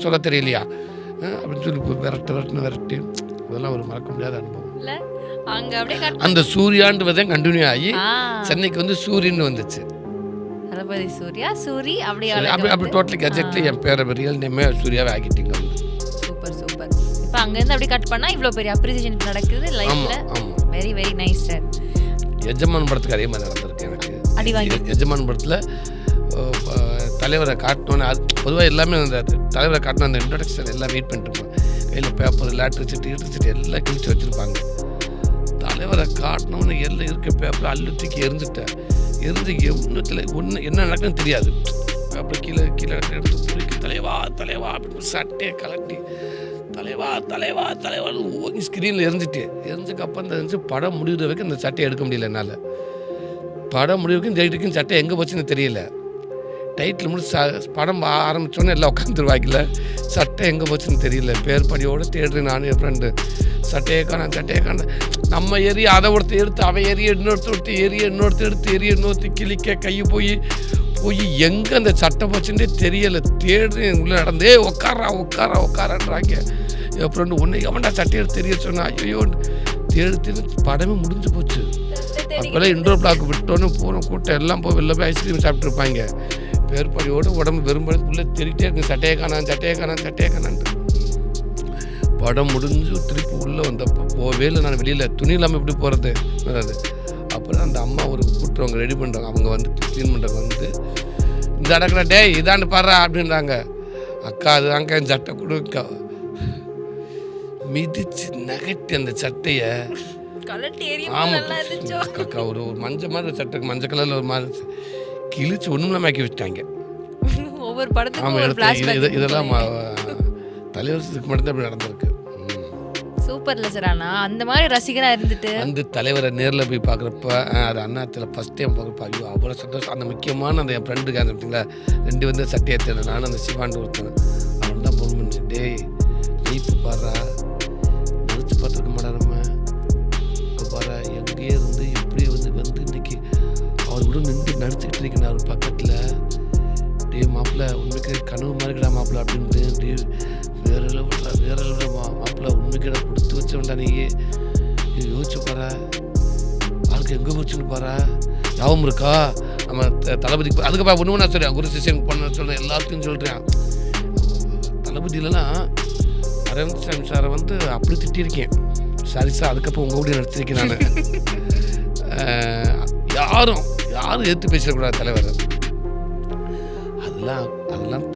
சொல்ல தெரியலையா? அப்படின்னு சொல்லி விரட்டு விரட்டுன்னு விரட்டி அதெல்லாம் ஒரு மறக்க முடியாத அனுபவம். இல்ல அங்க அப்படியே கட் அந்த சூர்யாண்டு தான் கண்டினியூ ஆகி சென்னைக்கு வந்து சூரியன் வந்துச்சு. தளபதி சூர்யா சூரி அப்படி அப்படி டோட்டலி கஜெக்ட்லி என் பேரை ரியல் நேமே சூர்யாவே ஆக்கிட்டீங்க வந்து சூப்பர் சூப்பர் இப்போ அங்க இருந்து அப்படியே கட் பண்ணா இவ்ளோ பெரிய அப்ரிசியேஷன் நடக்குது ஆமாம் very very nice sir Yajaman படத்துக்கு அதே மாதிரி நடந்திருக்கு எனக்கு. அடி வாங்கி. எஜமான் படத்தில் தலைவரை காட்டணும்னு அது பொதுவாக எல்லாமே அந்த தலைவரை காட்டணும் அந்த இன்ட்ரடக்ஷன் எல்லாம் வெயிட் பண்ணிட்டு கையில் பேப்பர் லேட்ரு சீட்டு ஈட்டு சீட்டு எல்லாம் கிழிச்சு வச்சுருப்பாங்க. தலைவரை காட்டணும்னு எல்லாம் இருக்க பேப்பர் அள்ளு தூக்கி எரிஞ்சுட்டேன் எரிஞ்சு எவ்வளோத்தில் ஒன்று என்ன நடக்குன்னு தெரியாது. பேப்பர் கீழே கீழே எடுத்து பிடிக்கும் தலைவா தலைவா அப்படின்னு சட்டையை கலட்டி தலைவா தலைவா தலைவா ஓங்கி ஸ்க்ரீனில் எரிஞ்சிட்டு எரிஞ்சக்கப்புறம் தெரிஞ்சு இருந்துச்சு படம் முடிகிற வரைக்கும் அந்த சட்டையை எடுக்க முடியல என்னால். படம் முடிவுக்கும் தேடிக்கும் சட்டை எங்கே போச்சுன்னு தெரியல. டைட்டில் முடிச்சு படம் ஆரம்பித்தோன்னே எல்லாம் உட்காந்துருவாங்கல்ல சட்டை எங்கே போச்சுன்னு தெரியல. பேர் படியோடு தேடுறேன் நானும் என் ஃப்ரெண்டு சட்டையை காண சட்டையை காண நம்ம ஏறி அதை ஒருத்தர் எடுத்து அவன் ஏறிய இன்னொருத்தர் எடுத்து எரிய இன்னொருத்தர் எடுத்து எரிய இன்னொருத்தி கிழிக்க கை போய் போய் எங்கே அந்த சட்டை போச்சுன்னே தெரியல. தேடுறேன் உள்ளே நடந்தே உட்காரா உட்காரா உட்காரான்றாங்க என் ஃப்ரெண்டு ஒன்று எவன்டா சட்டை எடுத்து தெரிய சொன்னா? ஐயோ தேடு தேடு படமே முடிஞ்சு போச்சு. அப்போல்லாம் இன்டோர் பிளாக் விட்டோன்னு போகிறோம் கூட்டம் எல்லாம் போய் வெளில போய் ஐஸ்கிரீம் சாப்பிட்ருப்பாங்க பேர்படியோடு உடம்பு வெறும்படி உள்ளே தெரிக்கிட்டே இருக்கு. சட்டையை காணான் சட்டையை காணான் சட்டையை காணான்ட்டு படம் முடிஞ்சு திருப்பி உள்ளே வந்தப்போ போவே இல்லை நான் வெளியில். துணி இல்லாமல் எப்படி போகிறது வராது. அப்புறம் அந்த அம்மா ஒரு கூட்டுறவங்க ரெடி பண்ணுறாங்க அவங்க வந்து க்ளீன் பண்ணுறவங்க வந்து இந்த இடத்துல டேய் இதாண்டு பாடுறா அப்படின்றாங்க. அக்கா அதுதாங்க என் சட்டை கொடுக்கா மிதிச்சு நகட்டி அந்த சட்டையை. ஆமாம் அக்கா ஒரு ஒரு மஞ்சள் மாதிரி சட்டை மஞ்சள் கலரில் ஒரு மாதிரி. கிழிச்சு ஒன்றும் ஆக்கி வச்சிட்டாங்க ஒவ்வொரு படத்துக்கும் இதெல்லாம் தலைவரத்துக்கு மட்டும்தான் இப்படி நடந்திருக்கு. சூப்பர்ல சார் ஆனா அந்த மாதிரி ரசிகரா இருந்துட்டு. அந்த தலைவரை நேரில் போய் பார்க்குறப்ப அது அண்ணாத்தில் ஃபஸ்ட் டைம் பார்க்குறப்ப ஐயோ அவ்வளோ சந்தோஷம். அந்த முக்கியமான அந்த என் ஃப்ரெண்டுக்கு அந்த பார்த்தீங்களா ரெண்டு வந்து சட்டையை தேர்ந்தேன் நானும் அந்த சிவாண்டு ஒருத்தன். அவன் தான் ஃபோன் பண்ணி டேய் லைஃப் பாடுறா? நினச்சி பார்த்துருக்க மாட்டா அவர் பக்கத்தில். டேய் மாப்பிள்ள உண்மைக்கு கனவு மாதிரி இருக்கடா மாப்பிள்ள அப்படின்னு டேய் வேற லெவல்டா வேற லெவல் மாப்பிள்ள உண்மைக்கு கொடுத்து வச்சவன்டா நீ. இது யோசிச்சு பாரா. ஆளுக்கு எங்கே போச்சுன்னு பாரா. ஞாபகம் இருக்கா? நம்ம தளபதிக்கு அதுக்கப்புறம் ஒன்று நான் சொல்கிறேன் குரு சிஷியனுக்கு பண்ண சொல்கிறேன் எல்லாருக்கும் சொல்கிறேன் தளபதியிலலாம் அரவிந்த் சாமி சாரை வந்து அப்படி திட்டியிருக்கேன். சாரி சார் அதுக்கப்புறம் உங்கள் கூட நடிச்சிருக்கேன் நான். யாரும் யாரும் எதிர்த்து பேசிடக்கூடாது தலைவர். அதெல்லாம் அதெல்லாம்